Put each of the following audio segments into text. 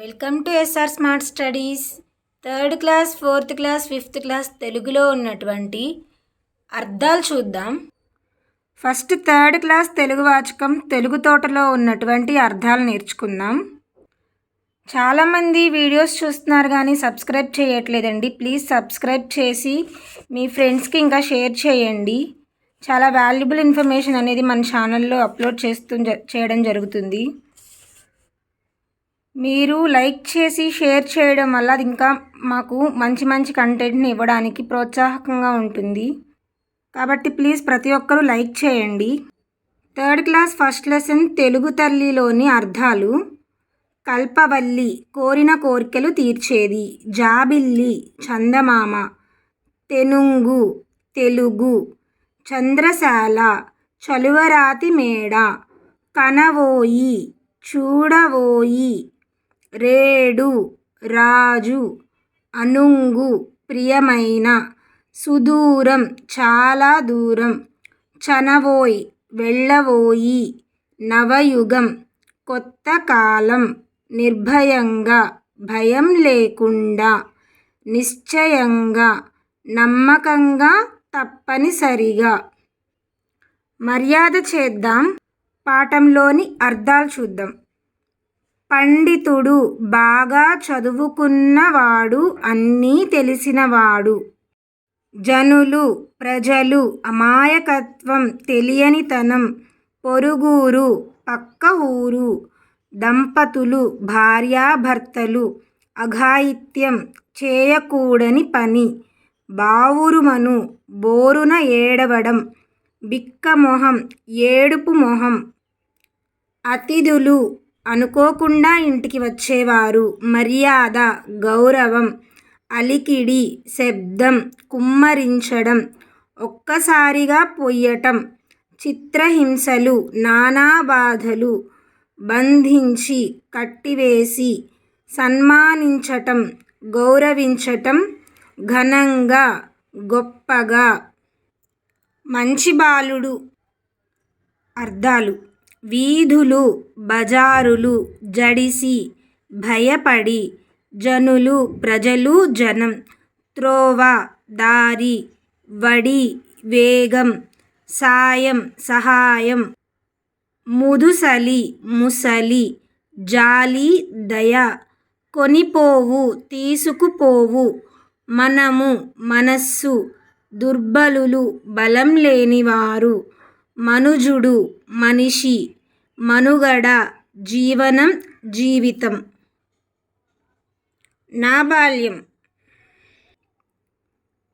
Welcome to SR smart studies third class fourth class fifth class తెలుగులో ఉన్నటువంటి అర్థాలు చూద్దాం. ఫస్ట్ థర్డ్ క్లాస్ తెలుగు వాచకం తెలుగు తోటలో ఉన్నటువంటి అర్థాలు నేర్చుకుందాం. చాలామంది వీడియోస్ చూస్తున్నారు కానీ సబ్స్క్రైబ్ చేయట్లేదండి. ప్లీజ్ సబ్స్క్రైబ్ చేసి మీ ఫ్రెండ్స్కి ఇంకా షేర్ చేయండి. చాలా వాల్యుబుల్ ఇన్ఫర్మేషన్ అనేది మన ఛానల్లో అప్లోడ్ చేస్తూ చేయడం జరుగుతుంది. మీరు లైక్ చేసి షేర్ చేయడం వల్ల అది ఇంకా మాకు మంచి మంచి కంటెంట్ని ఇవ్వడానికి ప్రోత్సాహకంగా ఉంటుంది. కాబట్టి ప్లీజ్ ప్రతి ఒక్కరూ లైక్ చేయండి. Third class first lesson Telugu తల్లిలోని అర్థాలు. కల్పవల్లి కోరిన కోరికలు తీర్చేది. జాబిల్లి చందమామ. తెనుంగు తెలుగు. చంద్రశాల చలువరాతి మేడ. కనవోయి చూడవోయి రేడు రాజు అనుంగు ప్రియమైన సుదూరం చాలా దూరం చనవోయ్ వెళ్ళవోయి నవయుగం కొత్త కాలం నిర్భయంగా భయం లేకుండా నిశ్చయంగా నమ్మకంగా తప్పనిసరిగా. మర్యాద చేద్దాం. పాఠంలోని అర్థాలు చూద్దాం. పండితుడు బాగా చదువుకున్నవాడు అన్నీ తెలిసినవాడు. జనులు ప్రజలు అమాయకత్వం తెలియనితనం పొరుగురు పక్క ఊరు దంపతులు భార్యాభర్తలు అఘాయిత్యం చేయకూడని పని బావురుమను బోరున ఏడవడం బిక్కమొహం ఏడుపు మొహం అతిథులు అనుకోకుండా ఇంటికి వచ్చేవారు. మర్యాద గౌరవం అలికిడి శబ్దం కుమ్మరించడం ఒక్కసారిగా పొయ్యటం చిత్రహింసలు నానా బాధలు బంధించి కట్టివేసి సన్మానించటం గౌరవించటం ఘనంగా గొప్పగా. మంచి బాలుడు అర్థాలు వీధులు బజారులు జడిసి భయపడి జనులు ప్రజలు జనం త్రోవ దారి వడి వేగం సాయం సహాయం ముదుసలి ముసలి జాలి దయ కొనిపోవు తీసుకుపోవు మనము మనస్సు దుర్బలులు బలం లేనివారు మనుజుడు మనిషి మనుగడ జీవనం జీవితం. నా బాల్యం.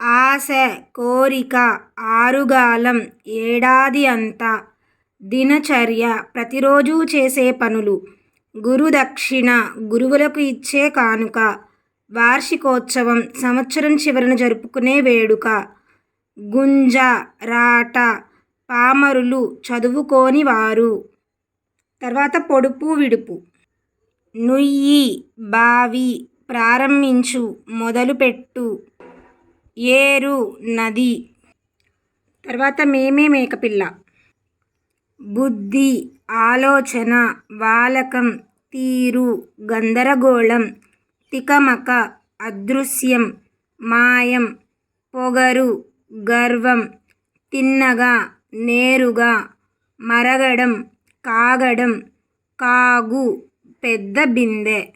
ఆశ కోరిక ఆరుగాలం ఏడాది అంతా దినచర్య ప్రతిరోజు చేసే పనులు. గురుదక్షిణ గురువులకు ఇచ్చే కానుక వార్షికోత్సవం సంవత్సరం చివరన జరుపుకునే వేడుక. గుంజ రాట పామరులు చదువుకోని వారు తర్వాత పొడుపు విడుపు. నుయ్యి బావి ప్రారంభించు మొదలుపెట్టు. ఏరు నది. తర్వాత మేమే మేకపిల్ల. బుద్ధి ఆలోచన వాలకం తీరు గందరగోళం తికమక అదృశ్యం మాయం పొగరు గర్వం తిన్నగా నేరుగా మరగడం కాగడం కాగు పెద్ద బిందె.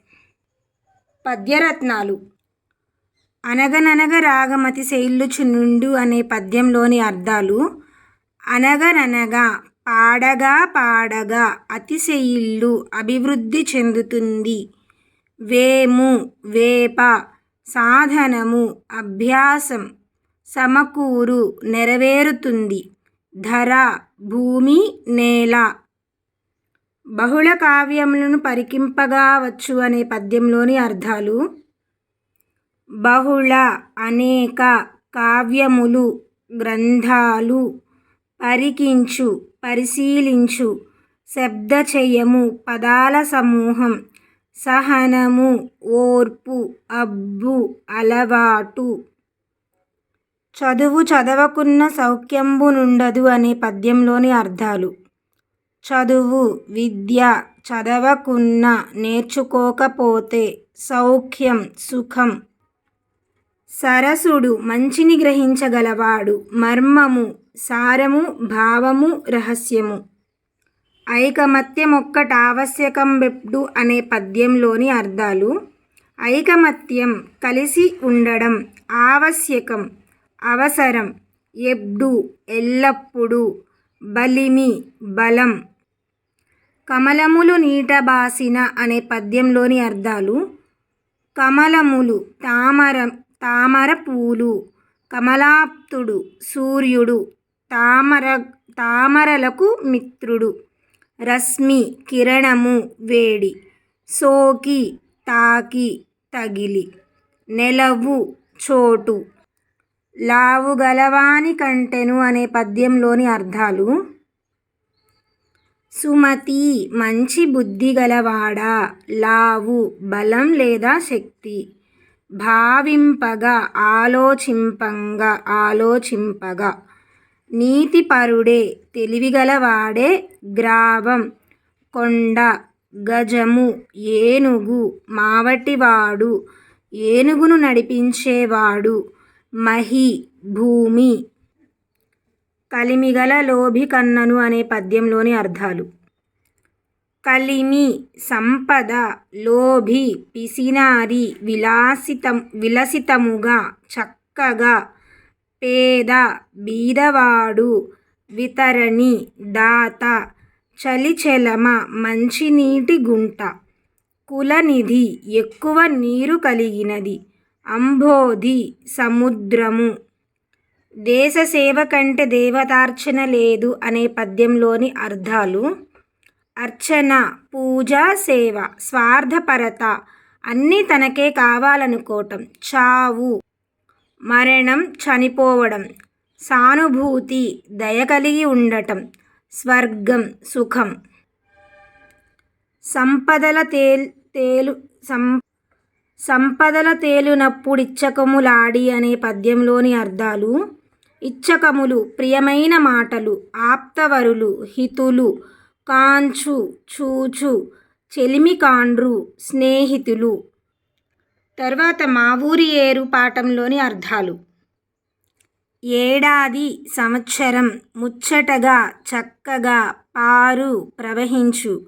పద్యరత్నాలు. అనగననగ రాగమతి శైలుచునుండు అనే పద్యంలోని అర్థాలు అనగననగా పాడగా పాడగా అతిశయిల్లు అభివృద్ధి చెందుతుంది. వేము వేప సాధనము అభ్యాసం సమకూరు నెరవేరుతుంది. ధర భూమి నేల. బహుళ కావ్యములను పరికింపగావచ్చు అనే పద్యంలోని అర్థాలు. బహుళ అనేక కావ్యములు గ్రంథాలు పరికించు పరిశీలించు శబ్దచయము పదాల సమూహం సహనము ఓర్పు అబ్బు అలవాటు చదువు చదవకున్న సౌఖ్యంబునుండదు అనే పద్యంలోని అర్థాలు. చదువు విద్య చదవకున్న నేర్చుకోకపోతే సౌఖ్యం సుఖం. సరసుడు మంచిని గ్రహించగలవాడు. మర్మము సారము భావము రహస్యము. ఐకమత్యం ఒక్కట ఆవశ్యకం బెప్డు అనే పద్యంలోని అర్థాలు. ఐకమత్యం కలిసి ఉండడం ఆవశ్యకం. అవసరం. ఎబ్డు ఎల్లప్పుడూ బలిమి బలం. కమలములు నీటబాసిన అనే పద్యంలోని అర్థాలు కమలములు తామర తామర పూలు కమలాప్తుడు సూర్యుడు తామర తామరలకు మిత్రుడు రశ్మి కిరణము వేడి సోకి తాకి తగిలి నెలవు చోటు. లావుగలవాని కంటెను అనే పద్యంలోని అర్థాలు. సుమతి మంచి బుద్ధి గలవాడా? లావు బలం లేదా శక్తి? భావింపగా ఆలోచింపంగా ఆలోచింపగా. నీతిపరుడే తెలివిగలవాడే గ్రావం కొండ గజము ఏనుగు మావటివాడు ఏనుగును నడిపించేవాడు. మహి భూమి. కలిమిగల లోభి కన్నను అనే పద్యంలోని అర్థాలు. కలిమి సంపద లోభి పిసినారి విలాసితం విలసితముగా చక్కగా పేద బీదవాడు వితరణి దాత చలిచెలమ మంచినీటి గుంట. కులనిధి ఎక్కువ నీరు కలిగినది. అంబోధి సముద్రము. దేశ సేవ కంటే దేవతార్చన లేదు అనే పద్యంలోని అర్థాలు అర్చన పూజ సేవ స్వార్థపరత అన్నీ తనకే కావాలనుకోవటం చావు మరణం చనిపోవడం సానుభూతి దయ కలిగి ఉండటం స్వర్గం సుఖం. సంపదల తేల్ తేలు సం సంపదల తేలునప్పుడిచ్చకములాడి అనే పద్యంలోని అర్థాలు ఇచ్చకములు ప్రియమైన మాటలు ఆప్తవరులు హితులు కాంచు చూచు చెలిమికాండ్రు స్నేహితులు. తర్వాత మా ఊరి ఏరు పాఠంలోని అర్థాలు. ఏడాది సంవత్సరం ముచ్చటగా చక్కగా పారు ప్రవహించు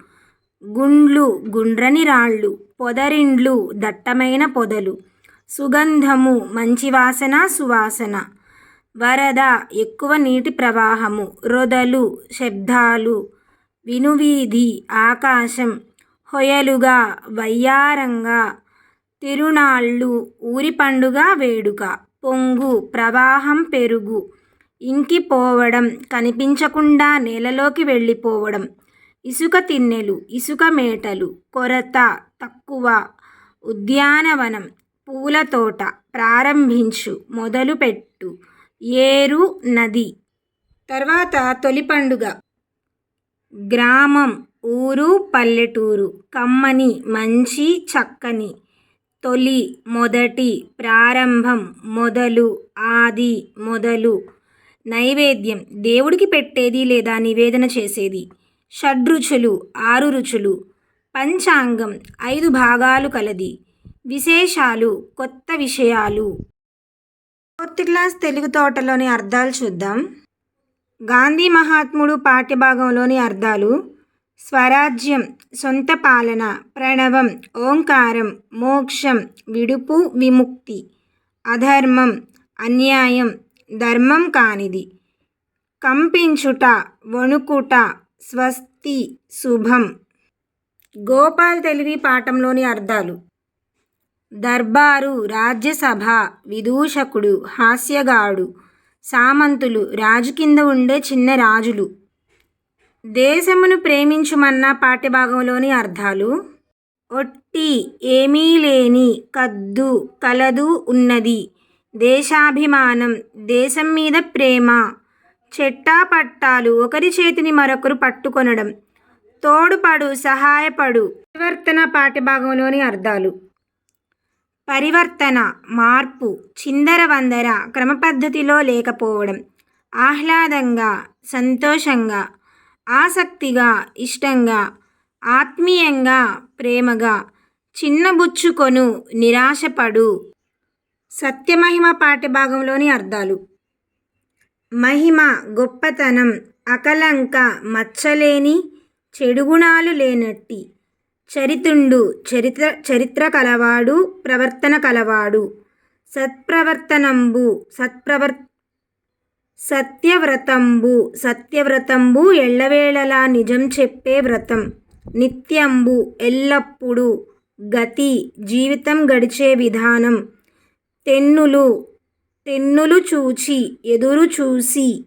గుండ్లు గుండ్రని రాళ్ళు. పొదరిండ్లు దట్టమైన పొదలు. సుగంధము మంచి వాసన సువాసన. వరద ఎక్కువ నీటి ప్రవాహము. రొదలు శబ్దాలు. వినువీధి ఆకాశం. హొయలుగా వయ్యారంగా. తిరునాళ్ళు ఊరి పండుగ వేడుక. పొంగు ప్రవాహం పెరుగు. ఇంకిపోవడం కనిపించకుండా నేలలోకి వెళ్ళిపోవడం. ఇసుక తిన్నెలు ఇసుక మేటలు. కొరత తక్కువ. ఉద్యానవనం పూల తోట ప్రారంభించు మొదలుపెట్టు. ఏరు నది. తర్వాత తొలి పండుగ. గ్రామం ఊరు పల్లెటూరు. కమ్మని మంచి చక్కని. తొలి మొదటి ప్రారంభం మొదలు ఆది మొదలు. నైవేద్యం. దేవుడికి పెట్టేది లేదా నివేదన చేసేది? షడ్రుచులు ఆరు రుచులు. పంచాంగం ఐదు భాగాలు కలది. విశేషాలు కొత్త విషయాలు. ఫోర్త్ క్లాస్ తెలుగు తోటలోని అర్థాలు చూద్దాం. గాంధీ మహాత్ముడు పాఠ్యభాగంలోని అర్థాలు స్వరాజ్యం సొంత పాలన ప్రణవం ఓంకారం మోక్షం విడుపు విముక్తి అధర్మం అన్యాయం ధర్మం కానిది. కంపించుట వణుకుట స్వస్తి శుభం. గోపాల్ తెలివి పాఠంలోని అర్థాలు. దర్బారు రాజ్యసభ విదూషకుడు హాస్యగాడు సామంతులు రాజు కింద ఉండే చిన్న రాజులు. దేశమును ప్రేమించుమన్న పాఠ్యభాగంలోని అర్థాలు. ఒట్టి ఏమీ లేని కద్దు కలదు ఉన్నది. దేశాభిమానం దేశం మీద ప్రేమ. చెట్టా పట్టాలు ఒకరి చేతిని మరొకరు పట్టుకొనడం. తోడుపడు సహాయపడు. పరివర్తన పాఠ్యభాగంలోని అర్థాలు. పరివర్తన మార్పు చిందరవందర క్రమపద్ధతిలో లేకపోవడం. ఆహ్లాదంగా సంతోషంగా ఆసక్తిగా ఇష్టంగా ఆత్మీయంగా ప్రేమగా చిన్నబుచ్చుకొను నిరాశపడు. సత్యమహిమ పాఠ్యభాగంలోని అర్థాలు. మహిమ గొప్పతనం అకలంక మచ్చలేని చెడుగుణాలు లేనట్టి చరితుండు చరిత్ర చరిత్ర కలవాడు ప్రవర్తన కలవాడు. సత్ప్రవర్తనంబు సత్ప్రవర్ సత్యవ్రతంబు సత్యవ్రతంబు ఎల్లవేళలా నిజం చెప్పే వ్రతం. నిత్యంబు ఎల్లప్పుడూ గతి జీవితం గడిచే విధానం. తెన్నులు తెన్నులు చూచి ఎదురు చూసి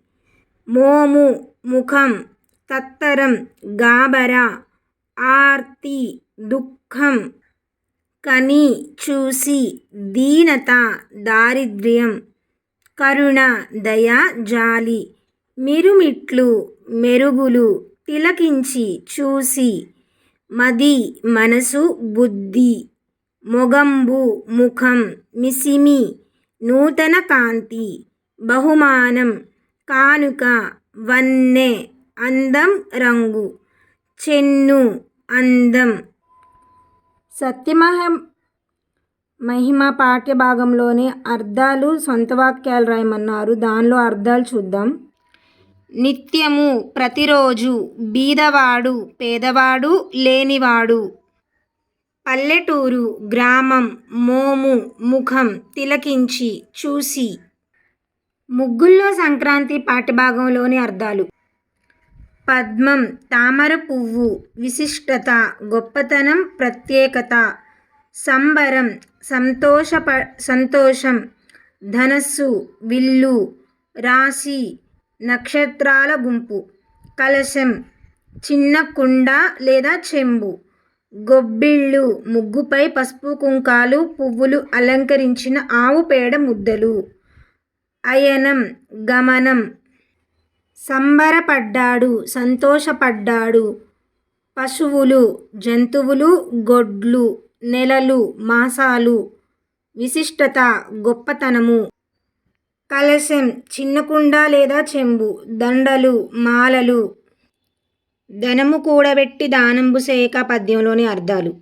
మోము ముఖం తత్తరం గాబర ఆర్తి దుఃఖం కని చూసి దీనత దారిద్ర్యం కరుణ దయ జాలి మిరుమిట్లు మెరుగులు తిలకించి చూసి మది మనసు బుద్ధి మొగంబు ముఖం మిసిమి నూతన కాంతి బహుమానం కానుక వన్నె అందం రంగు. చెన్ను అందం. సత్యమహ మహిమ పాఠ్యభాగంలోని అర్థాలు సొంత వాక్యాలు రాయమన్నారు. దానిలో అర్థాలు చూద్దాం. నిత్యము ప్రతిరోజు బీదవాడు పేదవాడు లేనివాడు. పల్లెటూరు గ్రామం మోము ముఖం తిలకించి చూసి. ముగ్గుల్లో సంక్రాంతి పాఠ్యభాగంలోని అర్థాలు. పద్మం తామర పువ్వు విశిష్టత గొప్పతనం ప్రత్యేకత సంబరం సంతోషప సంతోషం ధనస్సు విల్లు రాశి నక్షత్రాల గుంపు కలశం చిన్న కుండ లేదా చెంబు గొబ్బిళ్ళు ముగ్గుపై పసుపు కుంకాలు పువ్వులు అలంకరించిన ఆవు పేడ ముద్దలు అయనం గమనం సంబరపడ్డాడు సంతోషపడ్డాడు. పశువులు జంతువులు గొడ్లు నెలలు మాసాలు. విశిష్టత గొప్పతనము. కలశం చిన్న కుండ లేదా చెంబు. దండలు మాలలు. ధనము కూడబెట్టి దానంబు సేక పద్యంలోని అర్థాలు.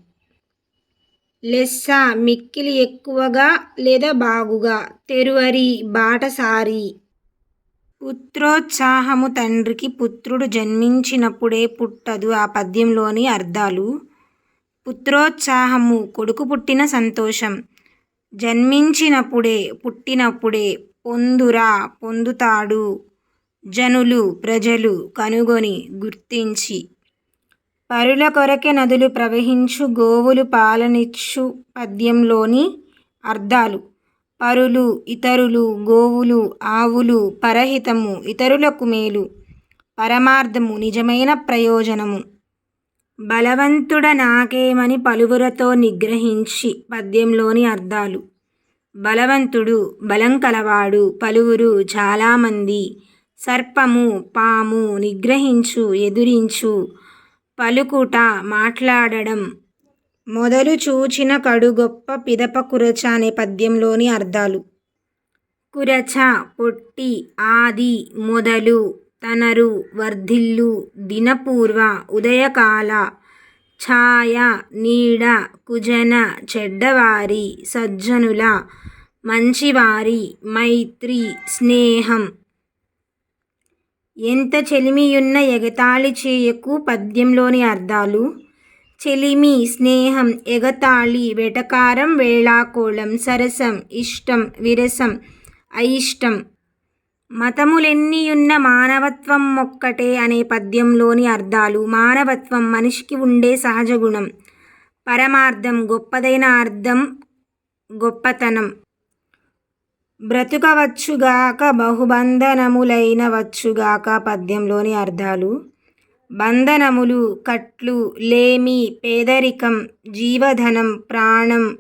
లెస్స మిక్కిలి ఎక్కువగా లేదా బాగుగా. తెరువరి బాటసారి. పుత్రోత్సాహము తండ్రికి పుత్రుడు జన్మించినప్పుడే పుట్టదు ఆ పద్యంలోని అర్థాలు. పుత్రోత్సాహము కొడుకు పుట్టిన సంతోషం. జన్మించినప్పుడే పుట్టినప్పుడే పొందురా పొందుతాడు. జనులు ప్రజలు కనుగొని గుర్తించి. పరుల కొరకే నదులు ప్రవహించు గోవులు పాలనిచ్చు పద్యంలోని అర్థాలు. పరులు ఇతరులు గోవులు ఆవులు పరహితము ఇతరులకు మేలు. పరమార్థము నిజమైన ప్రయోజనము. బలవంతుడ నాకేమని పలువురతో నిగ్రహించి పద్యంలోని అర్థాలు. బలవంతుడు బలం కలవాడు పలువురు చాలామంది. సర్పము పాము నిగ్రహించు ఎదురించు పలుకుట మాట్లాడడం మొదలు చూచిన కడు గొప్ప పిదప కురచ అనే పద్యంలోని అర్థాలు. కురచ పొట్టి ఆది మొదలు తనరు వర్ధిల్లు దినపూర్వ ఉదయకాల ఛాయ నీడ కుజన చెడ్డవారి సజ్జనుల మంచివారి మైత్రి స్నేహం. ఎంత చెలిమియున్న ఎగతాళి చేయకు పద్యంలోని అర్థాలు? చెలిమి స్నేహం ఎగతాళి వెటకారం వేళాకోళం సరసం ఇష్టం విరసం అయిష్టం. మతములెన్నియున్న మానవత్వం ఒక్కటే అనే పద్యంలోని అర్థాలు మానవత్వం మనిషికి ఉండే సహజ గుణం. పరమార్థం గొప్పదైన అర్థం గొప్పతనం. బ్రతుకవచ్చుగాక బహుబంధనములైన వచ్చుగాక పద్యంలోని అర్థాలు బంధనములు కట్లు లేమి పేదరికం జీవధనం ప్రాణం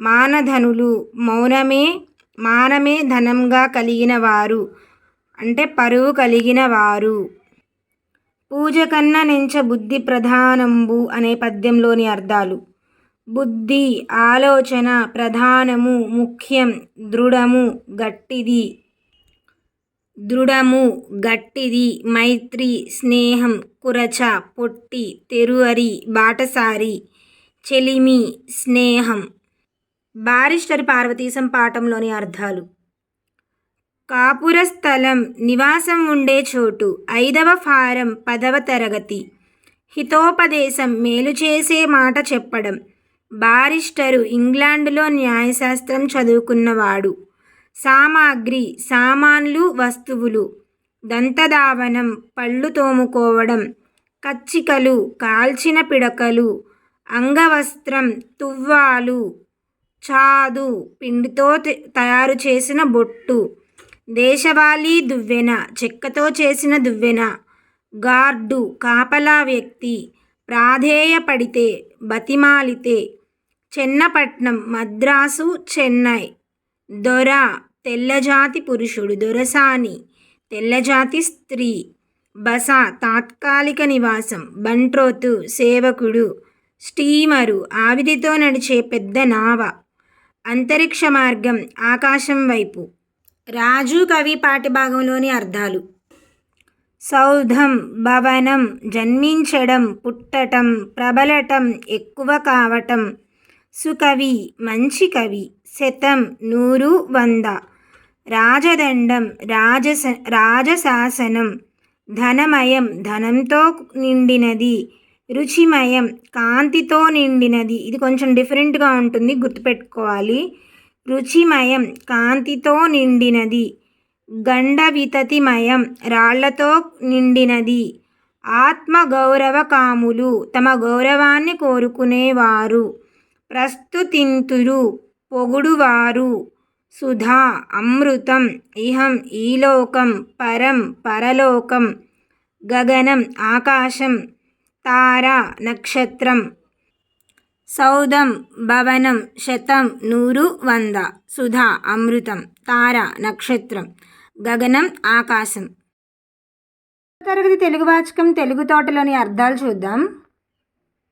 మానధనులు మౌనమే మానమే ధనంగా కలిగిన వారు అంటే పరువు కలిగిన వారు పూజ కన్నా నెంచ బుద్ధి ప్రధానంబు అనే పద్యంలోని అర్థాలు. బుద్ధి ఆలోచన ప్రధానము ముఖ్యం దృఢము గట్టిది దృఢము గట్టిది మైత్రి స్నేహం కురచ పొట్టి తెరువరి బాటసారి చెలిమి స్నేహం. బారిస్టర్ పార్వతీశం పాఠంలోని అర్థాలు. కాపుర స్థలం నివాసం ఉండే చోటు ఐదవ ఫారం పదవ తరగతి. హితోపదేశం మేలు చేసే మాట చెప్పడం. బారిస్టరు ఇంగ్లాండులో న్యాయశాస్త్రం చదువుకున్నవాడు. సామాగ్రి సామాన్లు వస్తువులు దంతధావనం పళ్ళు తోముకోవడం కచ్చికలు కాల్చిన పిడకలు అంగవస్త్రం తువ్వాలు చాదు పిండితో తయారు చేసిన బొట్టు దేశవాళీ దువ్వెన చెక్కతో చేసిన దువ్వెన గార్డు కాపలా వ్యక్తి ప్రాధేయపడితే బతిమాలితే చెన్నపట్నం మద్రాసు చెన్నై. దొర తెల్లజాతి పురుషుడు దొరసాని తెల్లజాతి స్త్రీ. బస తాత్కాలిక నివాసం బంట్రోతు సేవకుడు స్టీమరు ఆవిరితో నడిచే పెద్ద నావ. అంతరిక్ష మార్గం ఆకాశం వైపు. రాజు కవి పాఠ్యభాగంలోని అర్థాలు. సౌధం భవనం జన్మించడం పుట్టటం ప్రబలటం ఎక్కువ కావటం సుకవి మంచి కవి శతం నూరు వంద. రాజదండం రాజస రాజశాసనం. ధనమయం ధనంతో నిండినది. రుచిమయం కాంతితో నిండినది. ఇది కొంచెం డిఫరెంట్గా ఉంటుంది గుర్తుపెట్టుకోవాలి. రుచిమయం కాంతితో నిండినది. గండవితతిమయం రాళ్ళతో నిండినది. ఆత్మగౌరవ కాములు తమ గౌరవాన్ని కోరుకునేవారు. ప్రస్తుతింతురు పొగుడువారు. సుధా అమృతం ఇహం ఈలోకం పరం పరలోకం. గగనం ఆకాశం తార నక్షత్రం. సౌధం భవనం శతం నూరు వంద. సుధా అమృతం తార నక్షత్రం. గగనం ఆకాశం. తరగతి తెలుగు వాచకం తెలుగు తోటలోని అర్థాలు చూద్దాం.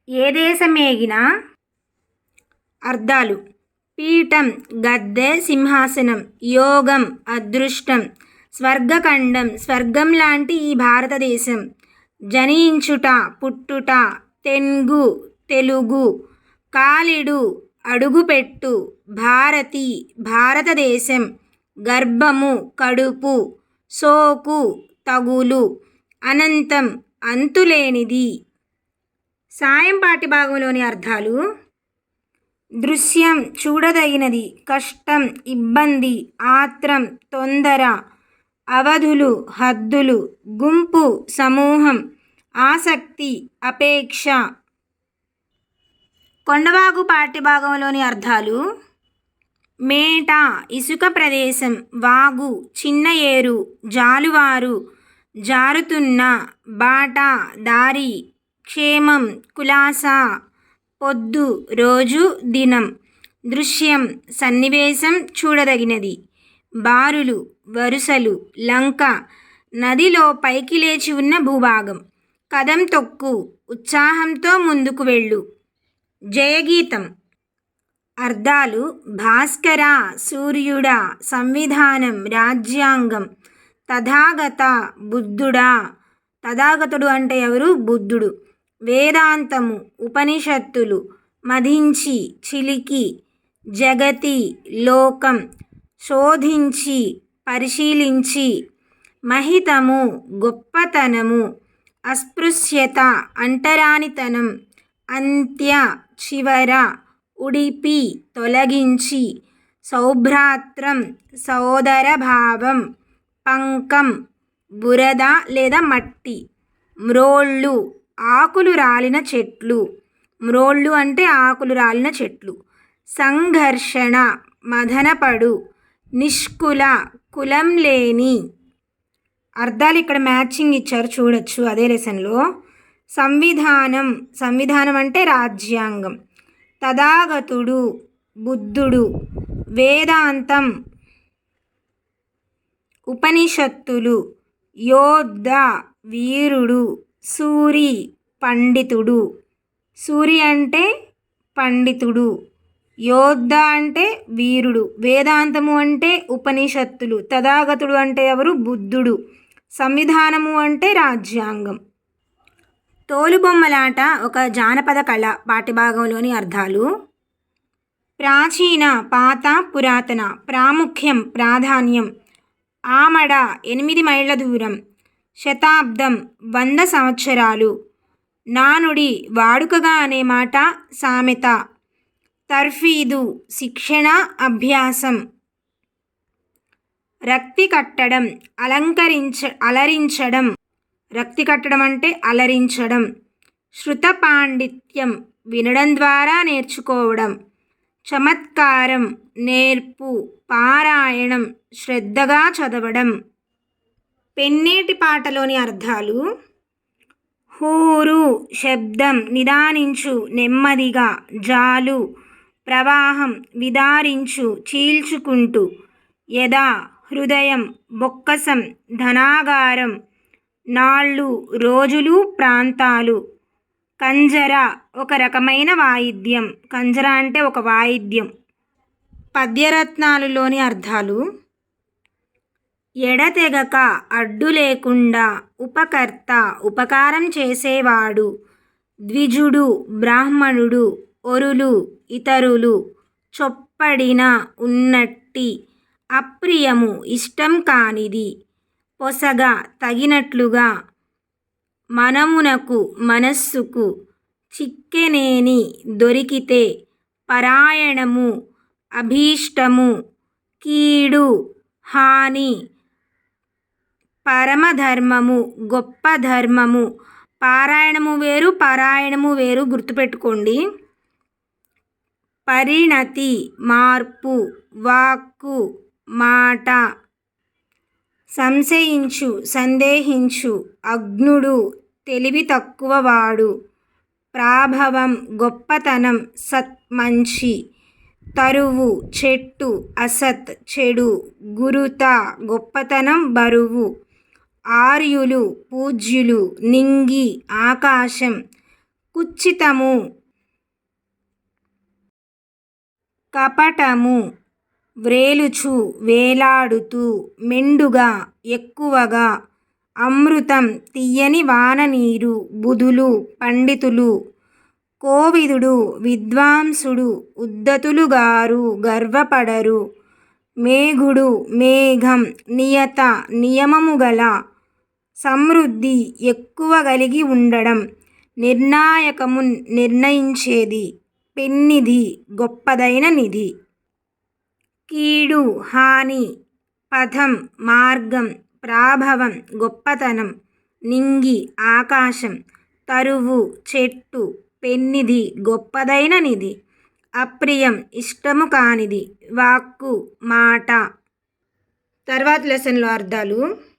ఏ దేశమేగినా అర్థాలు. పీఠం గద్దె సింహాసనం యోగం అదృష్టం స్వర్గఖండం స్వర్గం లాంటి ఈ భారతదేశం. జనించుట పుట్టుట తెంగు తెలుగు కాలిడు అడుగుపెట్టు భారతి భారతదేశం గర్భము కడుపు సోకు తగులు అనంతం అంతులేనిది. సాయం పాటి భాగంలోని అర్థాలు దృశ్యం చూడదగినది. కష్టం ఇబ్బంది ఆత్రం తొందర అవధులు హద్దులు గుంపు సమూహం ఆసక్తి అపేక్ష. కొండవాగు పాఠ్యభాగంలోని అర్థాలు మేట ఇసుక ప్రదేశం వాగు చిన్న ఏరు జాలువారు జారుతున్న బాట దారి క్షేమం కులాస. పొద్దు రోజు దినం. దృశ్యం సన్నివేశం చూడదగినది. బారులు వరుసలు లంక నదిలో పైకి లేచి ఉన్న భూభాగం. కదం తొక్కు ఉత్సాహంతో ముందుకు వెళ్ళు. జయగీతం. అర్థాలు భాస్కర సూర్యుడా సంవిధానం రాజ్యాంగం. తథాగత బుద్ధుడా. తథాగతుడు అంటే ఎవరు? బుద్ధుడు. వేదాంతము ఉపనిషత్తులు మధించి చిలికి జగతి లోకం శోధించి పరిశీలించి మహితము గొప్పతనము అస్పృశ్యత అంటరానితనం అంత్య చివర ఉడిపి తొలగించి సౌభ్రాత్రం సోదరభావం పంకం బురద లేదా మట్టి మ్రోళ్ళు ఆకులు రాలిన చెట్లు. మ్రోళ్ళు అంటే ఆకులు రాలిన చెట్లు. సంఘర్షణ మదనపడు నిష్కుల కులం లేని. అర్థాలు ఇక్కడ మ్యాచింగ్ ఇచ్చారు చూడొచ్చు అదే లెసన్లో. సంవిధానం సంవిధానం అంటే రాజ్యాంగం. తథాగతుడు బుద్ధుడు వేదాంతం ఉపనిషత్తులు యోద్ధ వీరుడు సూరి పండితుడు. సూరి అంటే పండితుడు. యోద్ధ అంటే వీరుడు. వేదాంతము అంటే ఉపనిషత్తులు. తథాగతుడు అంటే ఎవరు? బుద్ధుడు. సంవిధానము అంటే రాజ్యాంగం. తోలుబొమ్మలాట ఒక జానపద కళ పాఠ్యభాగంలోని అర్థాలు. ప్రాచీన పాత పురాతన. ప్రాముఖ్యం ప్రాధాన్యం. ఆమడ ఎనిమిది మైళ్ళ దూరం. శతాబ్దం వంద సంవత్సరాలు. నానుడి వాడుకగా అనే మాట సామెత. తర్ఫీదు శిక్షణ అభ్యాసం. రక్తి కట్టడం అలంకరించ అలరించడం. రక్తి కట్టడం అంటే అలరించడం. శృత పాండిత్యం వినడం ద్వారా నేర్చుకోవడం. చమత్కారం నేర్పు పారాయణం శ్రద్ధగా చదవడం. పెన్నేటి పాటలోని అర్థాలు. హూరు శబ్దం నిదానించు నెమ్మదిగా జాలు ప్రవాహం విదారించు చీల్చుకుంటూ యదా హృదయం బొక్కసం ధనాగారం నాళ్ళు రోజులు ప్రాంతాలు. కంజర ఒక రకమైన వాయిద్యం. కంజర అంటే ఒక వాయిద్యం. పద్యరత్నాలులోని అర్థాలు. ఎడతెగక అడ్డు లేకుండా ఉపకర్త ఉపకారం చేసేవాడు. ద్విజుడు బ్రాహ్మణుడు ఒరులు ఇతరులు చొప్పడిన ఉన్నట్టి అప్రియము ఇష్టం కానిది. పొసగ తగినట్లుగా మనమునకు మనస్సుకు చిక్కెనేని దొరికితే పరాయణము అభీష్టము కీడు హాని పరమధర్మము గొప్ప ధర్మము. పారాయణము వేరు పారాయణము వేరు గుర్తుపెట్టుకోండి. పరిణతి మార్పు వాక్కు మాట. సంశయించు సందేహించు అగ్నుడు తెలివి తక్కువవాడు ప్రాభవం గొప్పతనం సత్ మంచి. తరువు చెట్టు అసత్ చెడు. గురుత గొప్పతనం బరువు. ఆర్యులు పూజ్యులు నింగి ఆకాశం కుచ్చితము కపటము వ్రేలుచు వేలాడుతూ మెండుగా ఎక్కువగా అమృతం తీయని వాననీరు బుధులు పండితులు కోవిదుడు విద్వాంసుడు ఉద్దతులుగారు గర్వపడరు మేఘుడు మేఘం నియత నియమము గల సమృద్ధి ఎక్కువ కలిగి ఉండడం నిర్ణాయకము నిర్ణయించేది పెన్నిధి గొప్పదైన నిధి. కీడు హాని పథం మార్గం ప్రాభవం గొప్పతనం నింగి ఆకాశం తరువు చెట్టు పెన్నిధి గొప్పదైన నిధి. అప్రియం ఇష్టము కానిది వాక్కు మాట. తర్వాత లెసన్లో అర్థాలు.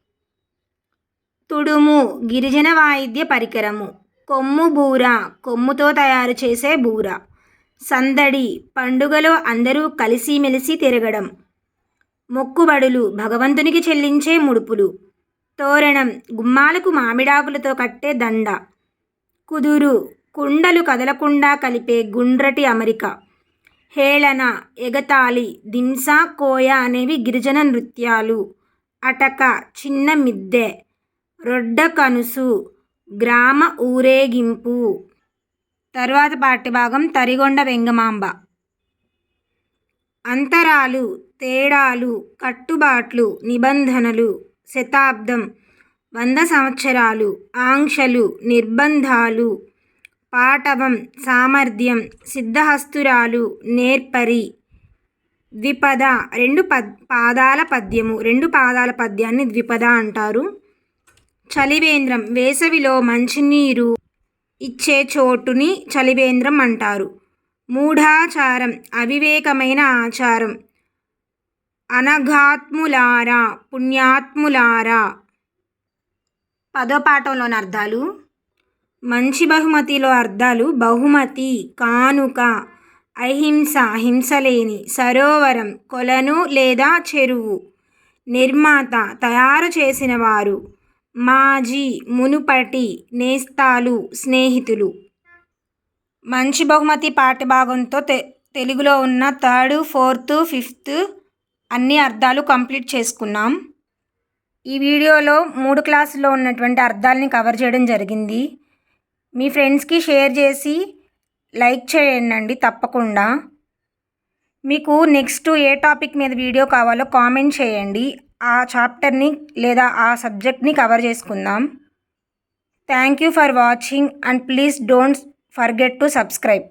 తుడుము గిరిజన వాయిద్య పరికరము. కొమ్ము బూర కొమ్ముతో తయారు చేసే బూర. సందడి పండుగలో అందరూ కలిసిమెలిసి తిరగడం. మొక్కుబడులు భగవంతునికి చెల్లించే ముడుపులు. తోరణం గుమ్మాలకు మామిడాకులతో కట్టే దండ. కుదురు కుండలు కదలకుండా కలిపే గుండ్రటి అమరిక. హేళన ఎగతాళి దింస కోయ అనేవి గిరిజన నృత్యాలు. అటక చిన్న మిద్దె. రొడ్డ కనుసు గ్రామ ఊరేగింపు. తరువాత పాఠ్యభాగం తరిగొండ వెంగమాంబ. అంతరాలు తేడాలు కట్టుబాట్లు నిబంధనలు శతాబ్దం వంద సంవత్సరాలు ఆంక్షలు నిర్బంధాలు పాటవం సామర్థ్యం సిద్ధహస్తురాలు నేర్పరి ద్విపద రెండు పద్ పాదాల పద్యము రెండు పాదాల పద్యాన్ని ద్విపద అంటారు. చలివేంద్రం వేసవిలో మంచినీరు ఇచ్చే చోటుని చలివేంద్రం అంటారు. మూఢాచారం అవివేకమైన ఆచారం. అనఘాత్ములారా పుణ్యాత్ములారా. పదో పాఠంలోని అర్థాలు. మంచి బహుమతిలో అర్థాలు బహుమతి కానుక అహింస హింసలేని సరోవరం కొలను లేదా చెరువు. నిర్మాత తయారు చేసిన వారు. మాజీ మునుపటి నేస్తాలు స్నేహితులు. మంచి బహుమతి పాఠభాగంతో తె తెలుగులో ఉన్న థర్డ్ ఫోర్త్ ఫిఫ్త్ అన్ని అర్థాలు కంప్లీట్ చేసుకున్నాం. ఈ వీడియోలో మూడు క్లాసుల్లో ఉన్నటువంటి అర్థాలని కవర్ చేయడం జరిగింది. మీ ఫ్రెండ్స్కి షేర్ చేసి లైక్ చేయండి తప్పకుండా. మీకు నెక్స్ట్ ఏ టాపిక్ మీద వీడియో కావాలో కామెంట్ చేయండి. ఆ చాప్టర్ని లేదా ఆ సబ్జెక్ట్ని కవర్ చేసుకుందాం. Thank you for watching and please don't forget to subscribe.